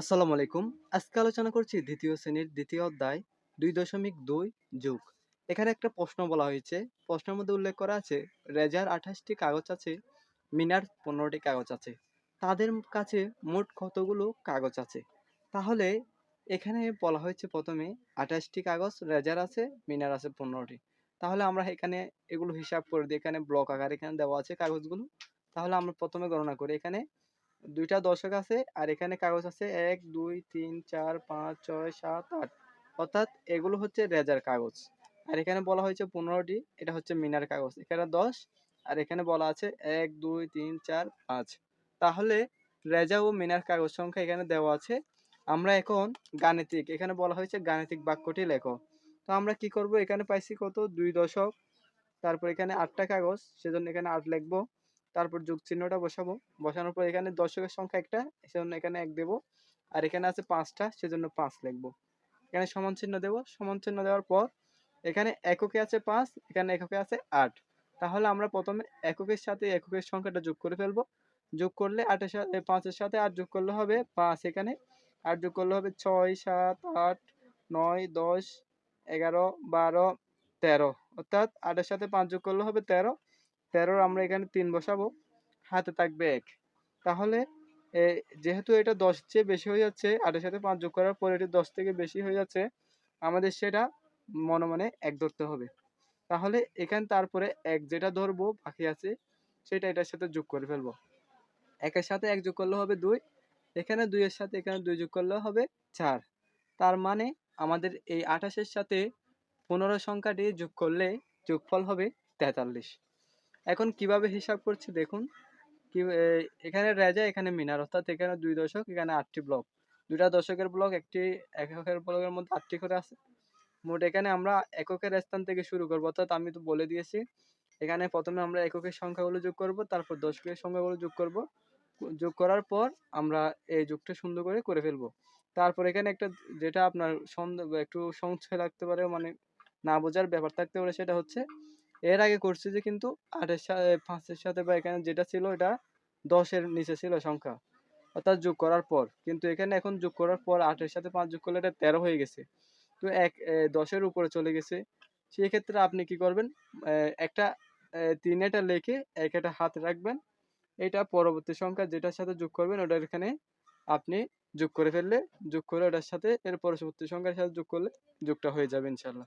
আসসালামু আলাইকুম। আজকে আলোচনা করছি দ্বিতীয় শ্রেণির দ্বিতীয় অধ্যায়, দুই দশমিক দুই যুগ। এখানে একটা প্রশ্ন বলা হয়েছে। প্রশ্নের মধ্যে উল্লেখ করা আছে, রেজার আঠাশটি কাগজ আছে, মিনার পনেরোটি কাগজ আছে। তাদের কাছে মোট কতগুলো কাগজ আছে? তাহলে এখানে বলা হয়েছে প্রথমে আঠাশটি কাগজ, রেজার আছে, মিনার আছে পনেরোটি। তাহলে আমরা এখানে এগুলো হিসাব করে দিই। এখানে ব্লক আকার এখানে দেওয়া আছে কাগজগুলো। তাহলে আমরা প্রথমে গণনা করি। এখানে দুইটা দশক আছে আর এখানে কাগজ আছে এক, দুই, তিন, চার, পাঁচ, ছয়, সাত, আট। অর্থাৎ এগুলো হচ্ছে রেজার কাগজ। আর এখানে বলা হয়েছে পনেরোটি, এটা হচ্ছে মিনার কাগজ। এখানে দশ, আর এখানে বলা আছে এক, দুই, তিন, চার, পাঁচ। তাহলে রেজা ও মিনার কাগজ সংখ্যা এখানে দেওয়া আছে। আমরা এখন গাণিতিক, এখানে বলা হয়েছে গাণিতিক বাক্যটি লেখো। তো আমরা কি করব? এখানে পাইছি কত? দুই দশক। তারপর এখানে আটটা কাগজ, সেজন্য এখানে আট লিখব। তারপর যোগ চিহ্নটা বসাবো। বসানোর পর এখানে দশকের সংখ্যা একটা, সেজন্য এখানে এক দেবো। আর এখানে আছে পাঁচটা, সেজন্য পাঁচ লিখব। এখানে সমান চিহ্ন দেবো। সমান চিহ্ন দেওয়ার পর এখানে এককে আছে পাঁচ, এখানে এককে আছে আট। তাহলে আমরা প্রথমে এককের সাথে এককের সংখ্যাটা যোগ করে ফেলব। যোগ করলে আটের সাথে, পাঁচের সাথে আট যোগ করলে হবে পাঁচ এখানে। আট যোগ করলে হবে ছয়, সাত, আট, নয়, দশ, এগারো, বারো, তেরো। অর্থাৎ আটের সাথে পাঁচ যোগ করলে হবে তেরো। তেরোর আমরা এখানে তিন বসাবো, হাতে থাকবে এক। তাহলে যেহেতু এটা দশ চেয়ে বেশি হয়ে যাচ্ছে, আটের সাথে পাঁচ যোগ করার পর এটি দশ থেকে বেশি হয়ে যাচ্ছে, আমাদের সেটা মনে মনে এক ধরতে হবে। তাহলে এখানে তারপরে এক যেটা ধরবো, বাকি আছে, সেটা এটার সাথে যোগ করে ফেলব। একের সাথে এক যোগ করলে হবে দুই, এখানে দুইয়ের সাথে এখানে দুই যোগ করলে হবে চার। তার মানে আমাদের এই আঠাশের সাথে পনেরো সংখ্যাটি যোগ করলে যোগফল হবে তেতাল্লিশ। এখন কীভাবে হিসাব করছি দেখুন। কি এখানে রেজা, এখানে মিনার, অর্থাৎ এখানে দুই দশক, এখানে আটটি ব্লক। দুইটা দশকের ব্লক, একটি এককের ব্লকের মধ্যে আটটি করে আছে। মোট এখানে আমরা এককের স্থান থেকে শুরু করব। অর্থাৎ আমি তো বলে দিয়েছি, এখানে প্রথমে আমরা এককের সংখ্যাগুলো যোগ করব, তারপর দশকের সংখ্যাগুলো যোগ করব। যোগ করার পর আমরা এই যোগটা সুন্দর করে করে ফেলব। তারপর এখানে একটা যেটা আপনার সন্দেহ, একটু সংশয় লাগতে পারে মানে না বোঝার ব্যাপার থাকতে পারে, সেটা হচ্ছে এর আগে করছি যে কিন্তু আটের সাথে পাঁচের সাথে বা এখানে যেটা ছিল এটা দশের নিচে ছিল সংখ্যা। অর্থাৎ যোগ করার পর। কিন্তু এখানে এখন যোগ করার পর আটের সাথে পাঁচ যোগ করলে এটা তেরো হয়ে গেছে। তো এক দশের উপরে চলে গেছে। সেই ক্ষেত্রে আপনি কি করবেন? একটা তিন এটা লেখে এক একটা হাত রাখবেন। এটা পরবর্তী সংখ্যা যেটার সাথে যোগ করবেন ওটার এখানে আপনি যোগ করে ফেললে, যোগ করে ওটার সাথে এর পরবর্তী সংখ্যার সাথে যোগ করলে যোগটা হয়ে যাবে ইনশাল্লাহ